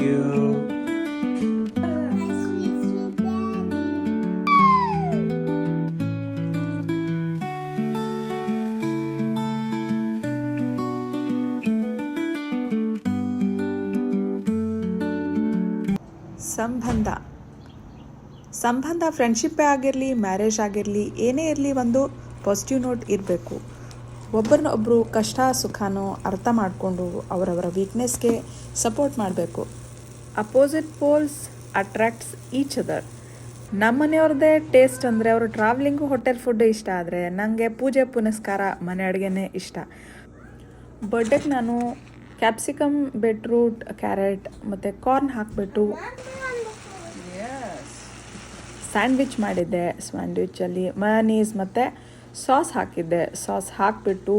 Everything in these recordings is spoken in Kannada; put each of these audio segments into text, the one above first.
you. ಸಂಬಂಧ. ಸಂಬಂಧ ಫ್ರೆಂಡ್ಶಿಪ್ಪೇ ಆಗಿರಲಿ ಮ್ಯಾರೇಜ್ ಆಗಿರಲಿ, ಏನೇ ಇರಲಿ ಒಂದು ಪಾಸಿಟಿವ್ ನೋಟ್ ಇರಬೇಕು. ಒಬ್ಬರನ್ನೊಬ್ಬರು ಕಷ್ಟ, ಸುಖನೋ ಅರ್ಥ ಮಾಡಿಕೊಂಡು ಅವರವರ ವೀಕ್ನೆಸ್ಗೆ ಸಪೋರ್ಟ್ ಮಾಡಬೇಕು. Opposite poles attracts each other ನಮ್ಮ ಮನೆಯವ್ರದ್ದೇ ಟೇಸ್ಟ್ ಅಂದರೆ ಅವರು ಟ್ರಾವೆಲಿಂಗು ಹೋಟೆಲ್ ಫುಡ್ ಇಷ್ಟ ಆದರೆ ನನಗೆ ಪೂಜೆ ಪುನಸ್ಕಾರ ಮನೆ ಅಡುಗೆನೇ ಇಷ್ಟ. ಬರ್ಡೇಗೆ ನಾನು ಕ್ಯಾಪ್ಸಿಕಮ್ ಬೀಟ್ರೂಟ್ ಕ್ಯಾರೆಟ್ ಮತ್ತು ಕಾರ್ನ್ ಹಾಕಿಬಿಟ್ಟು ಸ್ಯಾಂಡ್ವಿಚ್ ಮಾಡಿದ್ದೆ. ಸ್ಯಾಂಡ್ವಿಚಲ್ಲಿ ಮನೀಸ್ ಮತ್ತು ಸಾಸ್ ಹಾಕಿದ್ದೆ. ಸಾಸ್ ಹಾಕಿಬಿಟ್ಟು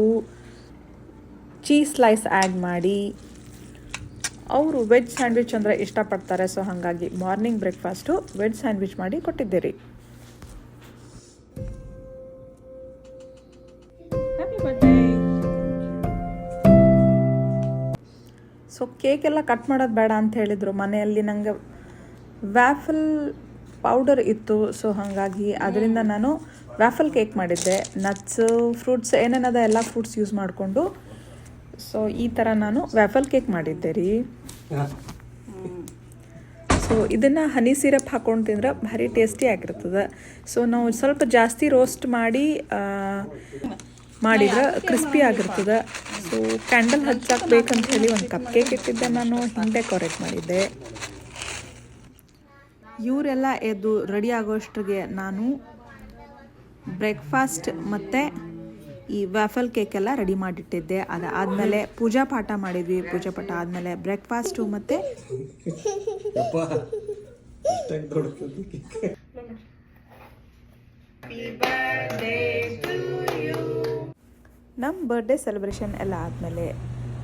ಚೀಸ್ ಸ್ಲೈಸ್ ಆ್ಯಡ್ ಮಾಡಿ ಅವರು ವೆಜ್ ಸ್ಯಾಂಡ್ವಿಚ್ ಅಂದರೆ ಇಷ್ಟಪಡ್ತಾರೆ ಸೊ ಹಾಗಾಗಿ ಮಾರ್ನಿಂಗ್ ಬ್ರೇಕ್ಫಾಸ್ಟು ವೆಜ್ ಸ್ಯಾಂಡ್ವಿಚ್ ಮಾಡಿ ಕೊಟ್ಟಿದ್ದೆ ರೀ ಸೊ ಕೇಕ್ ಎಲ್ಲ ಕಟ್ ಮಾಡೋದು ಬೇಡ ಅಂತ ಹೇಳಿದರು. ಮನೆಯಲ್ಲಿ ನನಗೆ ವ್ಯಾಫಲ್ ಪೌಡರ್ ಇತ್ತು ಸೊ ಹಾಗಾಗಿ ಅದರಿಂದ ನಾನು ವ್ಯಾಫಲ್ ಕೇಕ್ ಮಾಡಿದ್ದೆ. ನಟ್ಸು ಫ್ರೂಟ್ಸ್ ಏನೇನದ ಎಲ್ಲ ಫ್ರೂಟ್ಸ್ ಯೂಸ್ ಮಾಡಿಕೊಂಡು ಸೊ ಈ ಥರ ನಾನು ವ್ಯಾಫಲ್ ಕೇಕ್ ಮಾಡಿದ್ದೆ ರೀ ಸೊ ಇದನ್ನು ಹನಿ ಸಿರಪ್ ಹಾಕೊಂಡು ತಿಂದ್ರೆ ಭಾರಿ ಟೇಸ್ಟಿ ಆಗಿರ್ತದೆ. ಸೊ ನಾವು ಸ್ವಲ್ಪ ಜಾಸ್ತಿ ರೋಸ್ಟ್ ಮಾಡಿ ಮಾಡಿದ್ರೆ ಕ್ರಿಸ್ಪಿ ಆಗಿರ್ತದೆ. ಸೊ ಕ್ಯಾಂಡಲ್ ಹಚ್ಚಾಕ್ಬೇಕಂತ ಬೇಕಂತ ಹೇಳಿ ಒಂದು ಕಪ್ ಕೇಕ್ ಇಟ್ಟಿದ್ದೆ ನಾನು, ಹಿಂಗೆ ಡೆಕೋರೇಟ್ ಮಾಡಿದ್ದೆ. ಇವರೆಲ್ಲ ಎದ್ದು ರೆಡಿ ಆಗೋಷ್ಟಿಗೆ ನಾನು ಬ್ರೇಕ್ಫಾಸ್ಟ್ ಮತ್ತು ಈ ವ್ಯಾಫಲ್ ಕೇಕ್ ಎಲ್ಲ ರೆಡಿ ಮಾಡಿಟ್ಟಿದ್ದೆ. ಅದಾದಮೇಲೆ ಪೂಜಾ ಪಾಠ ಮಾಡಿದ್ವಿ. ಪೂಜಾ ಪಾಠ ಆದಮೇಲೆ ಬ್ರೇಕ್ಫಾಸ್ಟು ಮತ್ತು ನಮ್ಮ ಬರ್ಡೇ ಸೆಲೆಬ್ರೇಷನ್ ಎಲ್ಲ ಆದಮೇಲೆ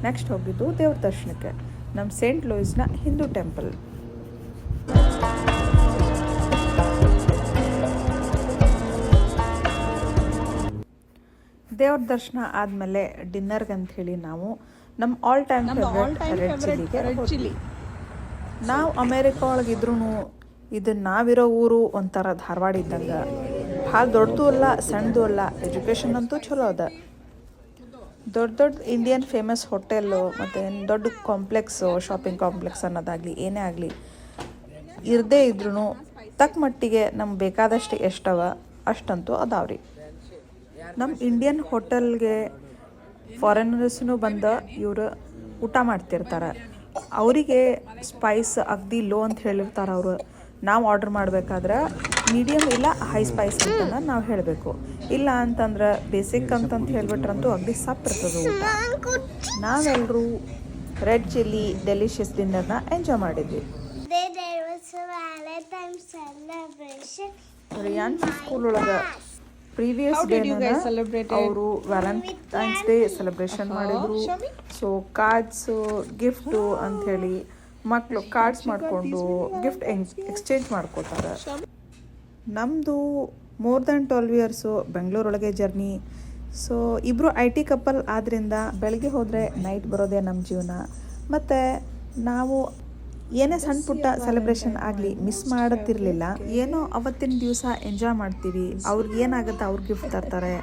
ನೆಕ್ಸ್ಟ್ ಹೋಗಿದ್ದು ದೇವ್ರ ದರ್ಶನಕ್ಕೆ. ನಮ್ಮ ಸೇಂಟ್ ಲೂಯಿಸ್ನ ಹಿಂದೂ ಟೆಂಪಲ್ ದೇವ್ರ ದರ್ಶನ ಆದಮೇಲೆ ಡಿನ್ನರ್ಗೆ ಅಂತ ಹೇಳಿ ನಾವು ನಮ್ಮ ಆಲ್ ಟೈಮ್ ರೆಡ್ ಚಿಲ್ಲಿಗೆ ಚಿಲ್ಲಿ ನಾವು ಅಮೇರಿಕ ಒಳಗಿದ್ರೂ ಇದು ನಾವಿರೋ ಊರು ಒಂಥರ ಧಾರವಾಡ ಇದ್ದಂಗೆ. ಭಾಳ ದೊಡ್ಡದು ಅಲ್ಲ ಸಣ್ಣದು ಅಲ್ಲ ಎಜುಕೇಷನ್ ಅಂತೂ ಚಲೋ ಅದ. ದೊಡ್ಡ ದೊಡ್ಡ ಇಂಡಿಯನ್ ಫೇಮಸ್ ಹೋಟೆಲ್ಲು ಮತ್ತು ದೊಡ್ಡ ಕಾಂಪ್ಲೆಕ್ಸು ಶಾಪಿಂಗ್ ಕಾಂಪ್ಲೆಕ್ಸ್ ಅನ್ನೋದಾಗಲಿ ಏನೇ ಆಗಲಿ ಇರದೇ ಇದ್ರೂ ತಕ್ಕ ಮಟ್ಟಿಗೆ ನಮ್ಗೆ ಬೇಕಾದಷ್ಟು ಎಷ್ಟವ ಅಷ್ಟಂತೂ ಅದಾವ್ರಿ. ನಮ್ಮ ಇಂಡಿಯನ್ ಹೋಟೆಲ್ಗೆ ಫಾರಿನರ್ಸ್ನು ಬಂದು ಇವರು ಊಟ ಮಾಡ್ತಿರ್ತಾರೆ. ಅವರಿಗೆ ಸ್ಪೈಸ್ ಅಗ್ದಿ ಲೋ ಅಂತ ಹೇಳಿರ್ತಾರೆ ಅವರು. ನಾವು ಆರ್ಡರ್ ಮಾಡಬೇಕಾದ್ರೆ ಮೀಡಿಯಮ್ ಇಲ್ಲ ಹೈ ಸ್ಪೈಸ್ ಅಂತ ನಾವು ಹೇಳಬೇಕು. ಇಲ್ಲ ಅಂತಂದ್ರೆ ಬೇಸಿಕ್ ಅಂತಂತ ಹೇಳ್ಬಿಟ್ರಂತೂ ಅಗ್ದಿ ಸಪ್ ಇರ್ತದೆ ಊಟ. ನಾವೆಲ್ಲರೂ ರೆಡ್ ಚಿಲ್ಲಿ ಡೆಲಿಷಿಯಸ್ ಡಿನ್ನರ್ನ ಎಂಜಾಯ್ ಮಾಡಿದ್ವಿ. ಸ್ಕೂಲ್ ಒಳಗೆ ಪ್ರೀವಿಯಸ್ ಡೇ ಅವರು ವ್ಯಾಲೆಂಟೈನ್ಸ್ ಡೇ ಸೆಲೆಬ್ರೇಷನ್ ಮಾಡಿದ್ರು. ಸೊ ಕಾರ್ಡ್ಸ್ ಗಿಫ್ಟು ಹೇಳಿ ಮಕ್ಕಳು ಕಾರ್ಡ್ಸ್ ಮಾಡಿಕೊಂಡು ಗಿಫ್ಟ್ ಎಕ್ಸ್ಚೇಂಜ್ ಮಾಡ್ಕೋತಾರೆ. ನಮ್ಮದು ಮೋರ್ ದ್ಯಾನ್ ಟ್ವೆಲ್ವ್ ಇಯರ್ಸು ಬೆಂಗಳೂರೊಳಗೆ ಜರ್ನಿ ಸೊ ಇಬ್ಬರು ಐ ಟಿ ಕಪಲ್ ಆದ್ದರಿಂದ ಬೆಳಗ್ಗೆ ಹೋದರೆ ನೈಟ್ ಬರೋದೇ ನಮ್ಮ ಜೀವನ. ಮತ್ತು ನಾವು ಏನೇ ಸಣ್ಣ ಪುಟ್ಟ ಸೆಲೆಬ್ರೇಷನ್ ಆಗಲಿ ಮಿಸ್ ಮಾಡುತ್ತಿರಲಿಲ್ಲ. ಏನೋ ಅವತ್ತಿನ ದಿವಸ ಎಂಜಾಯ್ ಮಾಡ್ತೀವಿ. ಅವ್ರಿಗೆ ಏನಾಗುತ್ತೆ ಅವ್ರು ಗಿಫ್ಟ್ ತರ್ತಾರೆ.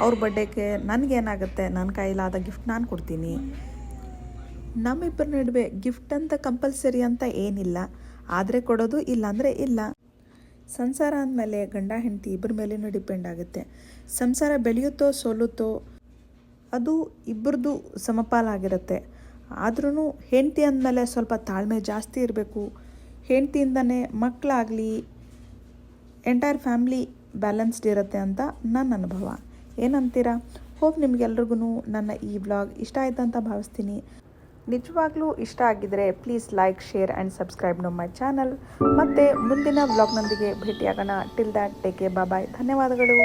ಅವ್ರ ಬರ್ಡೇಗೆ ನನಗೇನಾಗುತ್ತೆ ನನ್ನ ಕೈಲಾದ ಗಿಫ್ಟ್ ನಾನು ಕೊಡ್ತೀನಿ. ನಮ್ಮಿಬ್ಬರ ನಡುವೆ ಗಿಫ್ಟ್ ಅಂತ ಕಂಪಲ್ಸರಿ ಅಂತ ಏನಿಲ್ಲ. ಆದರೆ ಕೊಡೋದು ಇಲ್ಲಾಂದರೆ ಇಲ್ಲ. ಸಂಸಾರ ಅಂದಮೇಲೆ ಗಂಡ, ಹೆಂಡತಿ ಇಬ್ಬರ ಮೇಲೇನೂ ಡಿಪೆಂಡ್ ಆಗುತ್ತೆ. ಸಂಸಾರ ಬೆಳೆಯುತ್ತೋ ಸೋಲುತ್ತೋ ಅದು ಇಬ್ಬರದು ಸಮಪಾಲಾಗಿರುತ್ತೆ. ಆದ್ರೂ ಹೆಂಡತಿ ಅಂದಮೇಲೆ ಸ್ವಲ್ಪ ತಾಳ್ಮೆ ಜಾಸ್ತಿ ಇರಬೇಕು. ಹೆಂಡ್ತಿಯಿಂದನೇ ಮಕ್ಕಳಾಗಲಿ ಎಂಟೈರ್ ಫ್ಯಾಮ್ಲಿ ಬ್ಯಾಲೆನ್ಸ್ಡ್ ಇರುತ್ತೆ ಅಂತ ನನ್ನ ಅನುಭವ. ಏನಂತೀರಾ? ಹೋಪ್ ನಿಮಗೆಲ್ರಿಗೂ ನನ್ನ ಈ ವ್ಲಾಗ್ ಇಷ್ಟ ಆಯ್ತು ಅಂತ ಭಾವಿಸ್ತೀನಿ. ನಿಜವಾಗ್ಲೂ ಇಷ್ಟ ಆಗಿದ್ರೆ please like, share and subscribe ನಮ್ಮ ಮೈ ಚಾನಲ್. ಮತ್ತು ಮುಂದಿನ ವ್ಲಾಗ್ನೊಂದಿಗೆ ಭೇಟಿಯಾಗೋಣ. ಟಿಲ್ ದ್ಯಾಟ್ ಟೇಕ್ ಬಾಯ್ ಧನ್ಯವಾದಗಳು.